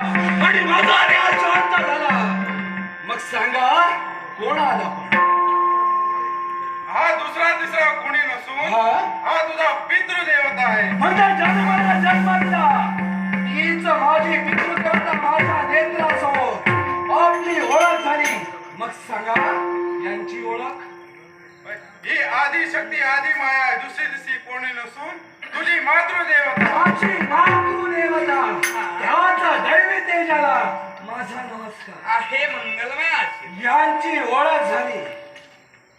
आणि माझा शांत झाला. मग सांगा कोण आला? हा दुसरा तिसरा कोणी नसून हा? हा तुझा पितृदेवता आहे. म्हणजे जन्माला जन्म दिला हीच माझी पितृदेवता माझ्या नेत्रासमोर. आपली ओळख झाली. मग सांगा यांची ओळख? ही आदी शक्ती आदी माया आहे. दुसरी दिसरी कोणी नसून तुझी मातृदेवता. माझी मातृदेवता. त्याचा दैवी तेजाला माझा नमस्कार. आहे मंगलमय आशीर्वाद. यांची ओळख झाली.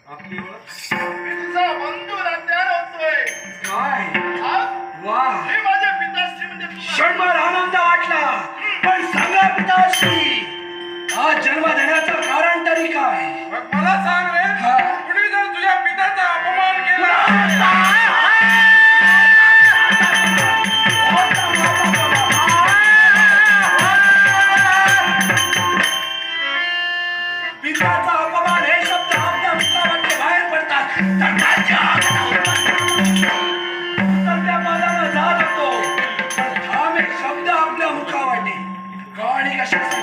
आपली ओळख? तुझा बंधू हत्यार होतोय. काय? हा? वा. हे माझे पिताश्री म्हणजे तुला क्षणभर आनंद वाटला. पण सांगा पिताश्री आज जन्म देण्याचं कारण तरी काय? मग मला सांग रे. हा? कुणी जर तुझ्या पित्याचा America.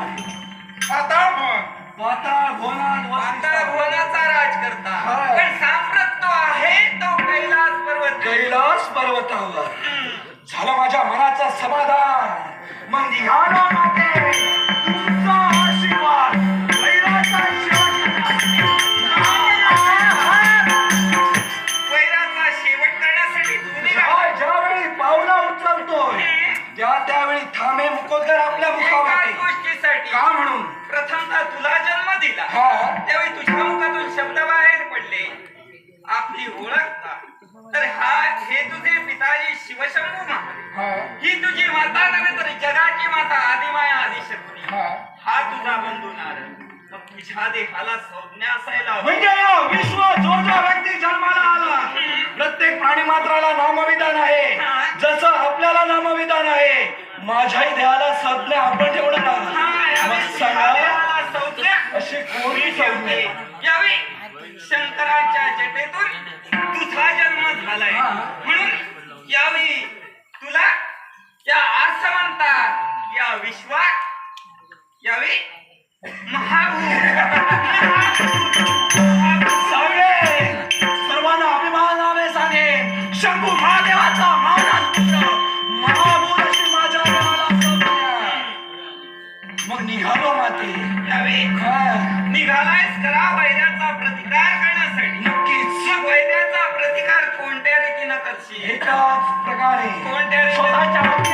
पाताळ भवन. पाताळ भोनात पाताळ वस्तिस्थान. भुवनाचा राज करता. पण साम्राट तो आहे तो कैलास पर्वत. कैलास पर्वतावर. झालं माझ्या मनाचं समाधान. मग निघालो माते तुमचा आशीर्वाद. कैलासा वैराचा शेवट करण्यासाठी तुम्ही ज्या- ज्यावेळी पावला उचलतोय त्या त्यावेळी थांबे मुकोदकर आपल्या मुखावर शिवशंभू महादेव हा, तुझी माता नव्हे तर जगाची माता आदिमाया आदिशक्ती हा. हा तुझा बंधू नारद मग तुझ्या देहाला संज्ञा असायला. म्हणजे या विश्व जो जो व्यक्ती जन्माला आला. प्रत्येक प्राणी मात्राला नामविधान आहे. जसं आपल्याला नामविधान आहे माझ्याही देहाला संज्ञा आपण ठेवणार हा, आहात. अशी कोणती संज्ञा? शंकराच्या जटेतून तुझा जन्म झालाय हा. म्हणून यावेळी तुला या आसमंता या विश्वात यावेळी सांगे सर्वांना अभिमानाने सांगे शंभू महादेवाचा महाभूत अशी माझ्या. मग निघालो माते. यावेळी हा, निघालायस करा वैराचा प्रतिकार करण्यासाठी. नक्कीच. वैराचा प्रतिकार कोणत्या रीतीनं करशील? एकाच प्रकारे. कोणत्या? स्वतःच्या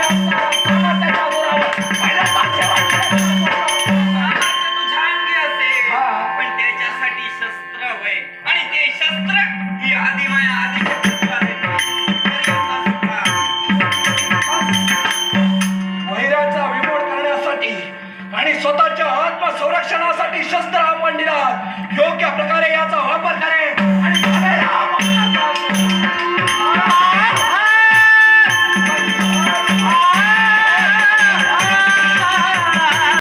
आत्मसंरक्षणासाठी शस्त्र आपण दिला योग्य प्रकारे याचा वापर करेल आणि